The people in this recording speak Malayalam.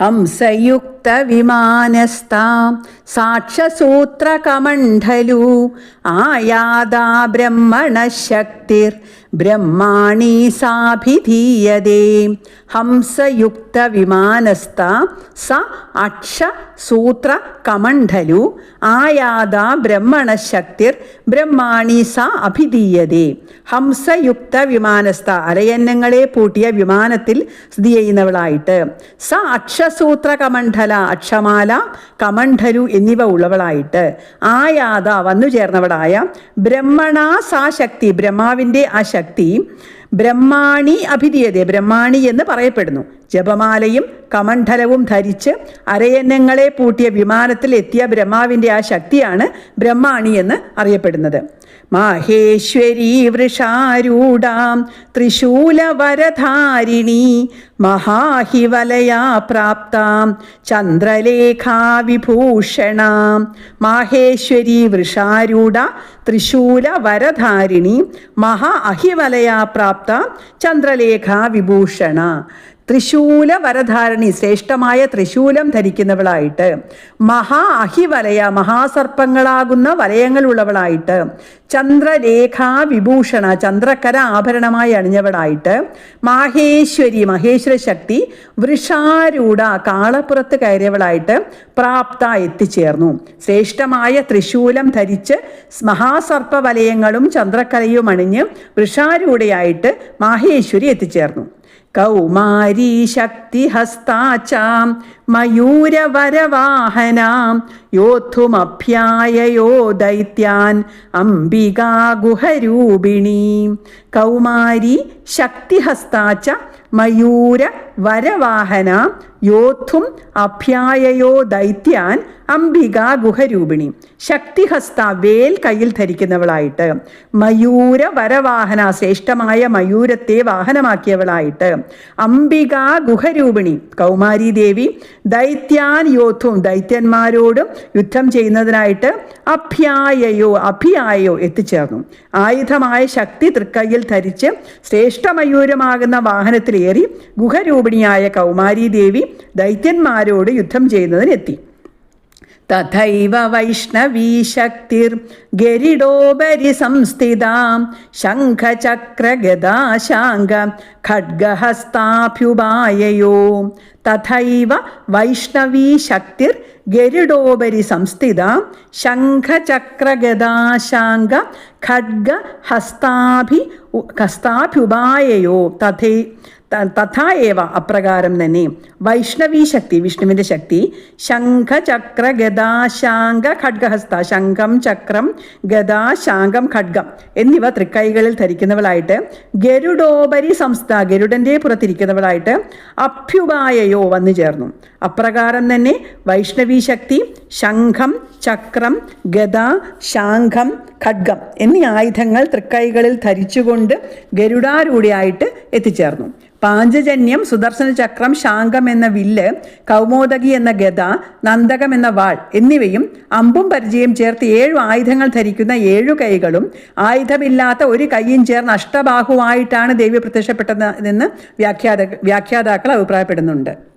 ഹംസയുക്തവിമാനസ്താം. സാക്ഷസൂത്രകമണ്ഡലു ആയാദാ ബ്രഹ്മണശക്തിർ. ബ്രഹ്മാണി സാഭിധീയതേ. ഹംസയുക്തവിമാനസ്ഥ സ അക്ഷ സൂത്ര കമണ്ഡലു ആയാതാ ബ്രഹ്മണശക്തിർ. ബ്രഹ്മാണി സ അഭിധീയതേ. ഹംസയുക്ത വിമാനസ്ഥ അരയന്നങ്ങളെ പൂട്ടിയ വിമാനത്തിൽ സ്ഥിതി ചെയ്യുന്നവളായിട്ട്. സ അക്ഷസൂത്ര കമണ്ഡല അക്ഷമാല കമണ്ഡലു എന്നിവ ഉള്ളവളായിട്ട് ആയാത വന്നു ചേർന്നവളായ ബ്രഹ്മണ സാ ശക്തി ബ്രഹ്മാവിന്റെ ആ ശക്തി ബ്രഹ്മാണി അഭിധീയതേ ബ്രഹ്മാണി എന്ന് പറയപ്പെടുന്നു. ജപമാലയും കമണ്ഡലവും ധരിച്ച് അരയന്നങ്ങളെ പൂട്ടിയ വിമാനത്തിൽ എത്തിയ ബ്രഹ്മാവിന്റെ ആ ശക്തിയാണ് ബ്രഹ്മാണി എന്ന് അറിയപ്പെടുന്നത്. മാഹേശ്വരി വൃഷാരൂഢാം ത്രിശൂലവരധാരിണി മഹാഹിവലയാ പ്രാപ്താം ചന്ദ്രലേഖാവിഭൂഷണാം. മാഹേശ്വരി വൃഷാരൂഢ ത്രിശൂലവരധാരിണി മഹാ അഹിവലയാ പ്രാപ്ത ചന്ദ്രലേഖാ വിഭൂഷണ. ത്രിശൂല വരധാരണി ശ്രേഷ്ഠമായ ത്രിശൂലം ധരിക്കുന്നവളായിട്ട്. മഹാ അഹിവലയ മഹാസർപ്പങ്ങളാകുന്ന വലയങ്ങളുള്ളവളായിട്ട്. ചന്ദ്രരേഖാ വിഭൂഷണ ചന്ദ്രക്കര ആഭരണമായി അണിഞ്ഞവളായിട്ട്. മാഹേശ്വരി മഹേശ്വര ശക്തി വൃഷാരൂഢ കാളപ്പുറത്ത് കയറിയവളായിട്ട് പ്രാപ്ത എത്തിച്ചേർന്നു. ശ്രേഷ്ഠമായ ത്രിശൂലം ധരിച്ച് മഹാസർപ്പ വലയങ്ങളും ചന്ദ്രക്കലയും അണിഞ്ഞ് വൃഷാരൂഢയായിട്ട് മാഹേശ്വരി എത്തിച്ചേർന്നു. കൗമാരീ ശക്തിഹസ്താച്ചാം മയൂരവരവാഹനാം യോദ്ധുമഭ്യായയോ ദൈത്യാൻ അംബികാ ഗുഹരൂപിണി കൗമാരി ശക്തിഹസ്താച്ച മയൂര വരവാഹന യോദ്ധും അഭ്യായയോ ദൈത്യാൻ അംബിക ഗുഹരൂപിണി. ശക്തിഹസ്ത വേൽ കയ്യിൽ ധരിക്കുന്നവളായിട്ട്. മയൂര വരവാഹന ശ്രേഷ്ഠമായ മയൂരത്തെ വാഹനമാക്കിയവളായിട്ട്. അംബിക ഗുഹരൂപിണി കൗമാരി ദേവി ദൈത്യാൻ യോദ്ധും ദൈത്യന്മാരോടും യുദ്ധം ചെയ്യുന്നതിനായിട്ട് അഭ്യായയോ അഭിയായോ എത്തിച്ചേർന്നു. ആയുധമായ ശക്തി തൃക്കയ്യിൽ ധരിച്ച് ശ്രേഷ്ഠമയൂരമാകുന്ന വാഹനത്തിലേറി ഗുഹരൂപിണിയായ കൗമാരി ദേവി ദൈത്യന്മാരോട് യുദ്ധം ചെയ്യുന്നതിനെത്തി. തഥൈവ വൈഷ്ണവീ ശക്തിർ ഗരിഡോപരി സംസ്ഥിതാം ശംഖചക്രഗദാശാങ്ക ഖഡ്ഗഹസ്താഭ്യുപായയോ. തഥൈവ വൈഷ്ണവീ ശക്തിർ ഗരുഡോപരി സംസ്ഥിത ശംഖചക്രഗദാശാങ്ക ഖഡ്ഗ ഹസ്താഭി ഹസ്താഭ്യുപായയോ. തഥൈ തഥാ ഏവ അപ്രകാരം തന്നെ വൈഷ്ണവീ ശക്തി വിഷ്ണുവിന്റെ ശക്തി ശംഖ ചക്ര ഗദാശാങ്ക ഖഡ്ഗഹസ്ത ശംഖം ചക്രം ഗദാ ശാങ്കം ഖഡ്ഗം എന്നിവ തൃക്കൈകളിൽ ധരിക്കുന്നവളായിട്ട് ഗരുഡോപരി സംസ്ഥ ഗരുഡന്റെ പുറത്തിരിക്കുന്നവളായിട്ട് അഭ്യുപായയോ വന്നു ചേർന്നു. അപ്രകാരം തന്നെ വൈഷ്ണവി ശക്തി ശംഖം ചക്രം ഗദ ശാഖം ഖഡ്ഗം എന്നീ ആയുധങ്ങൾ തൃക്കൈകളിൽ ധരിച്ചുകൊണ്ട് ഗരുഡാരൂഢയായിട്ട് എത്തിച്ചേർന്നു. പാഞ്ചജന്യം സുദർശന ചക്രം ശാങ്കം എന്ന വില്ല് കൗമോദകി എന്ന ഗത നന്ദകം എന്ന വാൾ എന്നിവയും അമ്പും പരിചയം ചേർത്ത് ഏഴു ആയുധങ്ങൾ ധരിക്കുന്ന ഏഴു കൈകളും ആയുധമില്ലാത്ത ഒരു കൈയും ചേർന്ന് അഷ്ടബാഹുവായിട്ടാണ് ദേവി പ്രത്യക്ഷപ്പെട്ടതെന്ന് വ്യാഖ്യാത വ്യാഖ്യാതാക്കൾ അഭിപ്രായപ്പെടുന്നുണ്ട്.